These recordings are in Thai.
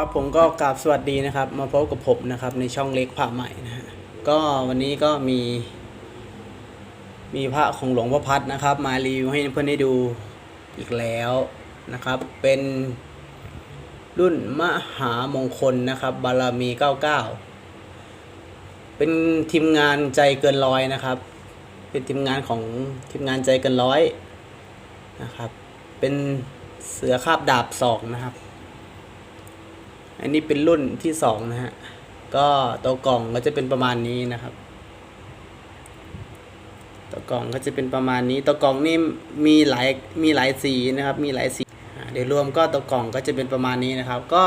ครับผมก็กราบสวัสดีนะครับ มาพบกับผมนะครับ ในช่องเล็กผ่าใหม่นะฮะก็วันนี้ก็มี มีพระของหลวงพ่อพัดนะครับ มารีวิวให้เพื่อนได้ดูอีกแล้วนะครับ เป็นรุ่นมหามงคลนะครับ บารมี 99 เป็นทีมงานใจเกินร้อยนะครับ เป็นทีมงานของทีมงานใจเกินร้อยนะครับ เป็นเสือคาบดาบสองนะครับ อันนี้เป็นรุ่นที่สองนะฮะ ก็ตัวกล่องก็จะเป็นประมาณนี้นะครับ ตัวกล่องก็จะเป็นประมาณนี้ ตัวกล่องนี่มีหลายมีหลายสีนะครับ มีหลายสีเดี๋ยวรวมก็ตัวกล่องก็จะเป็นประมาณนี้นะครับ ก็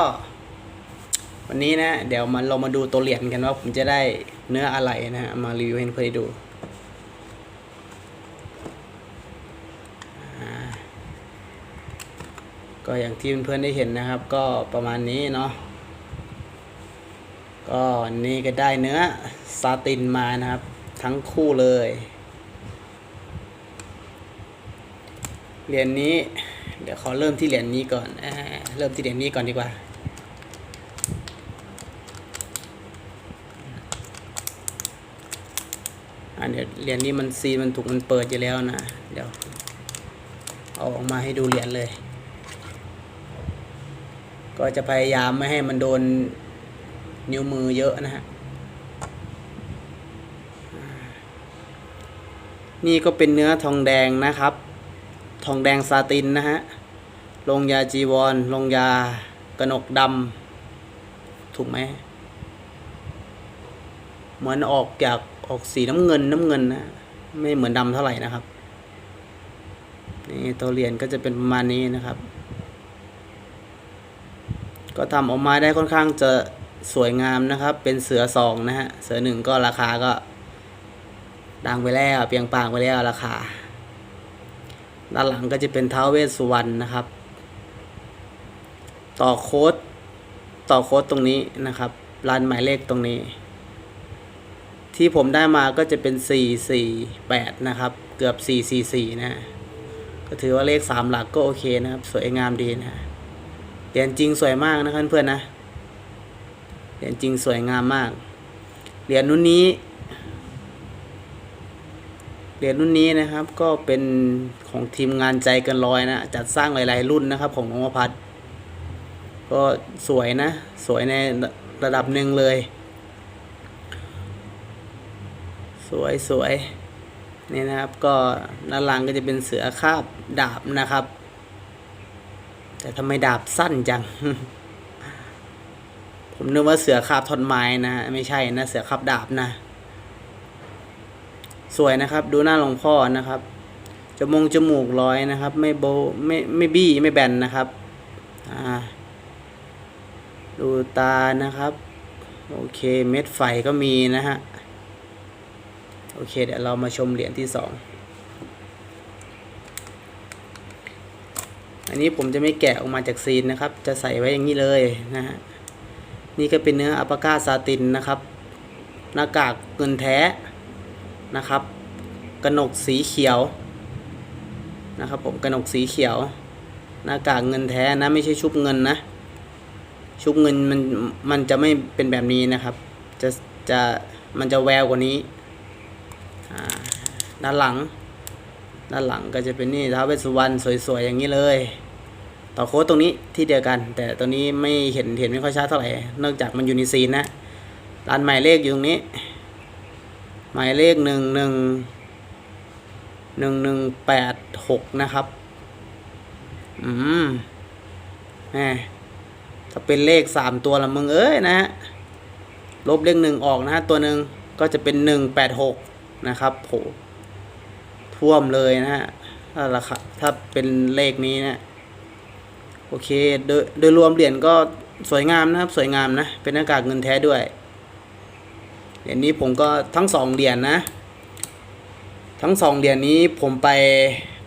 วันนี้นะ เดี๋ยวมันเรามาดูตัวเหรียญกันว่าผมจะได้เนื้ออะไรนะฮะมารีวิวให้เพื่อนดู ก็อย่างที่เพื่อนๆได้เห็นนะครับ ก็ประมาณนี้เนาะก็นนี้ก็ได้เนื้อซาตินมานะครับ ทั้งคู่เลยเหรียญนี้ เดี๋ยวขอเริ่มที่เหรียญนี้ก่อนเอเริ่มที่เหรียญนี้ก่อนดีกว่า อันเดี๋ยวเหรียญนี้มันซีนมันถูกมันเปิดอยู่แล้วนะ เดี๋ยวเอาออกมาให้ดูเหรียญเลย ก็จะพยายามไม่ให้มันโดนนิ้วมือเยอะนะฮะ นี่ก็เป็นเนื้อทองแดงนะครับ ทองแดงซาตินนะฮะ ลงยาจีวร ลงยากระหนกดำถูกไหม เหมือนออกจากออกสีน้ำเงินน้ำเงินนะ ไม่เหมือนดำเท่าไหร่นะครับ นี่ตัวเหรียญก็จะเป็นประมาณนี้นะครับ ก็ทำออกมาได้ค่อนข้างจะสวยงามนะครับ เป็นเสือสองนะฮะ เสือหนึ่งก็ราคาก็ ดังไปแล้วเปียงปางไปแล้วราคา ด้านหลังก็จะเป็นท้าวเวสสุวรรณนะครับ ต่อโค้ดต่อโค้ดตรงนี้นะครับรันหมายเลขตรงนี้ ที่ผมได้มาก็จะเป็น 448 นะครับ เกือบ 444 นะ ก็ถือว่าเลข 3 หลักก็โอเคนะครับ สวยงามดีนะฮะ เหรียญจริงสวยมากนะครับเพื่อนนะเหรียญจริงสวยงามมาก เหรียญรุ่นนี้ เหรียญรุ่นนี้นะครับ ก็เป็นของทีมงานใจเกันร้อยนะ จัดสร้างหลาย ๆ รุ่นนะครับ ของหลวงพ่อพัดก็สวยนะ สวยในระดับหนึ่งเลย สวยสวยนี่นะครับ ก็ด้านหลังก็จะเป็นเสือคาบดาบนะครับ แต่ทำไมดาบสั้นจัง ผมนึกว่าเสือคาบท่อนไม้นะไม่ใช่นะ เสือคาบดาบนะ สวยนะครับ ดูหน้าหลวงพ่อนะครับจมงจมูกร้อยนะครับ ไม่โบไม่ไม่บี้ไม่แบนนะครับ อ่า ดูตานะครับ โอเคเม็ดไฟก็มีนะฮะ โอเค เดี๋ยวเรามาชมเหรียญที่สอง อันนี้ผมจะไม่แกะออกมาจากซีนนะครับ จะใส่ไว้อย่างนี้เลยนะฮะนี่ก็เป็นเนื้ออัปก้าซาตินนะครับ หน้ากากเงินแท้นะครับกระหนกสีเขียวนะครับผมกระหนกสีเขียว หน้ากากเงินแท้นะไม่ใช่ชุบเงินนะ ชุบเงินมันมันจะไม่เป็นแบบนี้นะครับ จะจะมันจะแววกว่านี้ด้านหลัง ด้านหลังก็จะเป็นนี่ท้าวเวสสุวรรณสวยๆอย่างนี้เลย โค้ดตรงนี้ที่เดียวกัน แต่ตัวนี้ไม่เห็นเห็นไม่ค่อยชัดเท่าไหร่เนื่องจากมันอยู่ในซีนนะร้านหมายเลขอยู่ตรงนี้ หมายเลขหนึ่งหนึ่งหนึ่งหนึ่งแปดหกนะครับ อืมแหมถ้าเป็นเลขสามตัวละมึงเอ้ยนะฮะลบเลขหนึ่งออกนะฮะตัวหนึ่งก็จะเป็นหนึ่งแปดหกนะครับโหท่วมเลยนะฮะถ้าราคาถ้าเป็นเลขนี้นะ โอเคโดยโดยรวมเหรียญก็สวยงามนะครับ สวยงามนะ เป็นหน้ากากเงินแท้ด้วยเหรียญนี้ผมก็ทั้งสองเหรียญนะทั้งสองเหรียญนี้ผมไป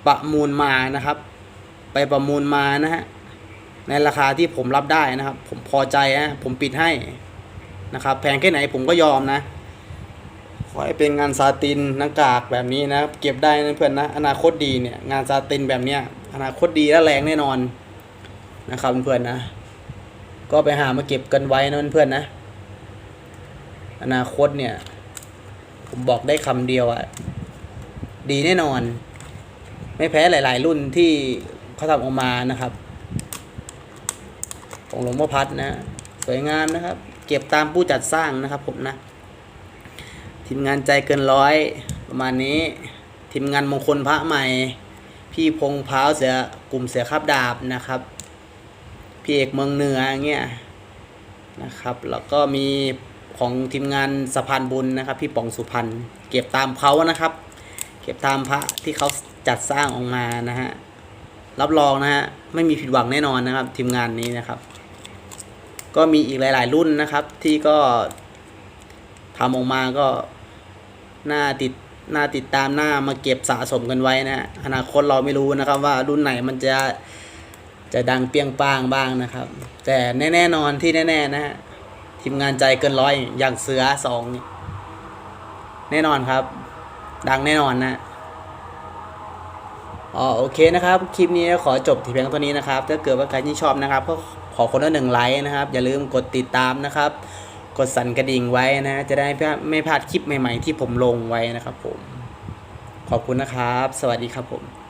ประมูลมานะครับ ไปประมูลมานะฮะในราคาที่ผมรับได้นะครับ ผมพอใจนะผมปิดให้นะครับ แพงแค่ไหนผมก็ยอมนะขอให้เป็นงานซาตินหน้ากากแบบนี้นะเก็บได้นะเพื่อนนะอนาคตดีเนี่ยงานซาตินแบบเนี้ยอนาคตดีและแรงแน่นอน นะครับเพื่อนๆนะ ก็ไปหามาเก็บกันไว้นะเพื่อนๆนะ อนาคตเนี่ย ผมบอกได้คำเดียวอะดีแน่นอน ไม่แพ้หลาย ๆ รุ่นที่เขาทำออกมานะครับ ของหลวงพ่อพัดนะ สวยงามนะครับ เก็บตามผู้จัดสร้างนะครับผมนะ ทีมงานใจเกินร้อยประมาณนี้ ทีมงานมงคลพระใหม่ พี่พงพร้าวเสือกลุ่มเสือขับดาบนะครับ พี่เอกเมืองเหนือเงี้ยนะครับแล้วก็มีของทีมงานสะพานบุญนะครับ พี่ป๋องสุพรรณเก็บตามเขานะครับ เก็บตามพระที่เขาจัดสร้างออกมานะฮะรับรองนะฮะไม่มีผิดหวังแน่นอนนะครับ ทีมงานนี้นะครับ ก็มีอีกหลาย ๆ รุ่นนะครับ ที่ก็ทำออกมาก็น่าติดน่าติดตามหน่ามาเก็บสะสมกันไว้นะอนาคตเราไม่รู้นะครับว่ารุ่นไหนมันจะ จะดังเปรี้ยงป้างบ้างนะครับ แต่แน่ๆนอนที่แน่ ๆ นะฮะทีมงานใจเกินร้อยอย่างเสือสองนี่แน่นอนครับ ดังแน่นอนนะอ๋อโอเคนะครับ คลิปนี้ขอจบที่เพียงเท่านี้นะครับ ถ้าเกิดว่าใครที่ชอบนะครับ ก็ขอคนละหนึ่งไลค์นะครับ อย่าลืมกดติดตามนะครับ กดสั่นกระดิ่งไว้นะ จะได้ไม่พลาดคลิปใหม่ ๆ ที่ผมลงไว้นะครับผม ขอบคุณนะครับ สวัสดีครับผม